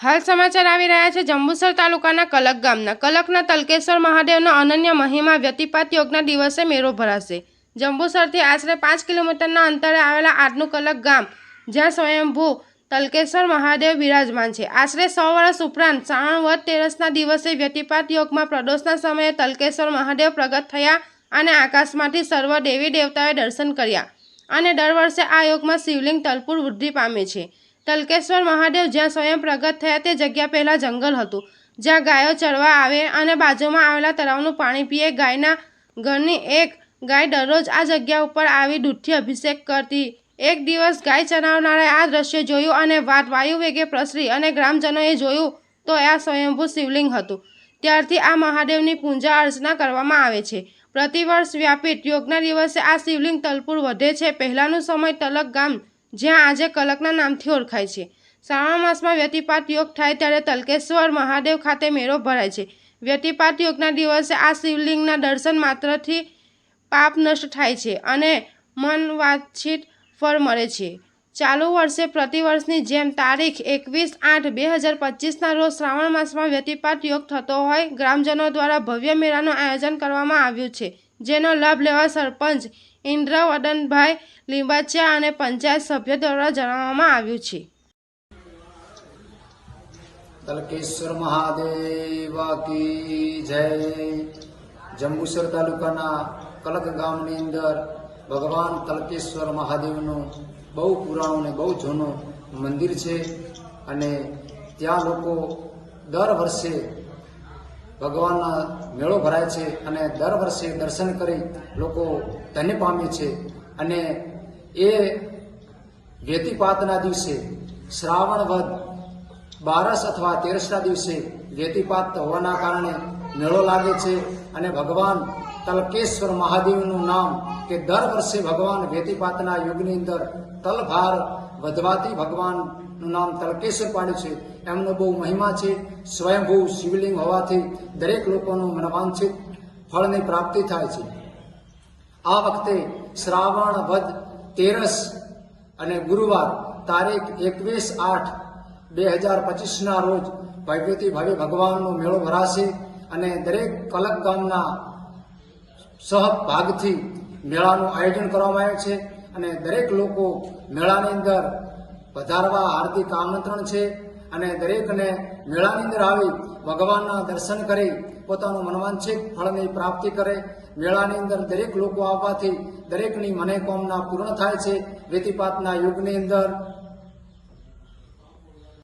હાલ સમાચાર આવી રહ્યા છે. જંબુસર તાલુકાના કલક ગામના. કલકના તલકેશ્વર મહાદેવનો અનન્ય મહિમા વ્યતિપાત યોગના દિવસે મેળો ભરાશે. જંબુસરથી આશરે પાંચ કિલોમીટરના અંતરે આવેલા આજનું કલક ગામ, જ્યાં સ્વયંભૂ તલકેશ્વર મહાદેવ બિરાજમાન છે. આશરે સો વર્ષ ઉપરાંત શ્રાવણ, વદ, તેરસના દિવસે વ્યતિપાત યોગમાં પ્રદોષના સમયે તલકેશ્વર મહાદેવ પ્રગટ થયા અને આકાશમાંથી સર્વ દેવી દેવતાએ દર્શન કર્યા. અને દર વર્ષે આ યોગમાં શિવલિંગ તલપુર વૃદ્ધિ પામે છે. તલકેશ્વર મહાદેવ જ્યાં સ્વયં પ્રગટ થયા તે જગ્યા પહેલાં જંગલ હતું, જ્યાં ગાયો ચરવા આવે અને બાજુમાં આવેલા તળાવનું પાણી પીએ. ગાયના ઘરની એક ગાય દરરોજ આ જગ્યા ઉપર આવી દૂધથી અભિષેક કરતી. એક દિવસ ગાય ચરાવનારાએ આ દ્રશ્ય જોયું અને વાત વાયુ વેગે પ્રસરી અને ગ્રામજનોએ જોયું તો આ સ્વયંભૂ શિવલિંગ હતું. ત્યારથી આ મહાદેવની પૂજા અર્ચના કરવામાં આવે છે. પ્રતિવર્ષ વ્યાપિત યોગના દિવસે આ શિવલિંગ તલપુર વધે છે. પહેલાંનું સમય તલક ગામ જ્યાં આજે કલકના નામથી ઓળખાય છે. શ્રાવણ માસમાં વ્યતિપાત યોગ થાય ત્યારે તલકેશ્વર મહાદેવ ખાતે મેળો ભરાય છે. વ્યતિપાત યોગના દિવસે આ શિવલિંગના દર્શન માત્રથી પાપ નષ્ટ થાય છે અને મન વાતચીત ફળ મળે છે. ચાલુ વર્ષે પ્રતિવર્ષની જેમ તારીખ એકવીસ આઠ બે હજાર પચીસના રોજ શ્રાવણ માસમાં વ્યતિપાત યોગ થતો હોય, ગ્રામજનો દ્વારા ભવ્ય મેળાનું આયોજન કરવામાં આવ્યું છે. જેનો લાભ લેવા સરપંચ ઇન્દ્રવદનભાઈ લીંબાચિયા અને પંચાયત સભ્ય દ્વારા જણાવવામાં આવ્યું છે. તલકેશ્વર મહાદેવ કી જય. જંબુસર તાલુકાના કલક ગામની અંદર ભગવાન તલકેશ્વર મહાદેવનું બહુ પુરાણું ને બહુ જૂનું મંદિર છે અને ત્યાં લોકો દર વર્ષે ભગવાનના મેળો ભરાય છે અને દર વર્ષે દર્શન કરી લોકો ધન્ય પામે છે. અને એ વ્યતિપાતના દિવસે, શ્રાવણ વધ બારસ અથવા તેરસના દિવસે વ્યતિપાત હોવાના કારણે મેળો લાગે છે અને ભગવાન તલકેશ્વર મહાદેવનું નામ કે દર વર્ષે ભગવાન વ્યતિપાતના યુગની અંદર તલભાર વધવાથી ભગવાનનું નામ તલકેશ્વર પાડ્યું છે. એમનો બહુ મહિમા છે. સ્વયંભૂ શિવલિંગ હોવાથી દરેક લોકોનું મનવાંછિત ફળની પ્રાપ્તિ થાય છે. આ વખતે શ્રાવણ વદ તેરસ અને ગુરુવાર તારીખ એકવીસ આઠ બે હજાર પચીસના રોજ ભવ્યથી ભવ્ય ભગવાનનો મેળો ભરાશે અને દરેક કલક ગામના સહભાગથી મેળાનું આયોજન કરવામાં આવ્યું છે અને દરેક લોકો મેળાની અંદર પધારવા હાર્દિક આમંત્રણ છે અને દરેકને મેળાની અંદર આવી ભગવાનના દર્શન કરી પોતાનું મનવાંછિત ફળની પ્રાપ્તિ કરે. મેળાની અંદર દરેક લોકો આવવાથી દરેકની મનેકામના પૂર્ણ થાય છે. વેતીપાતના યુગની અંદર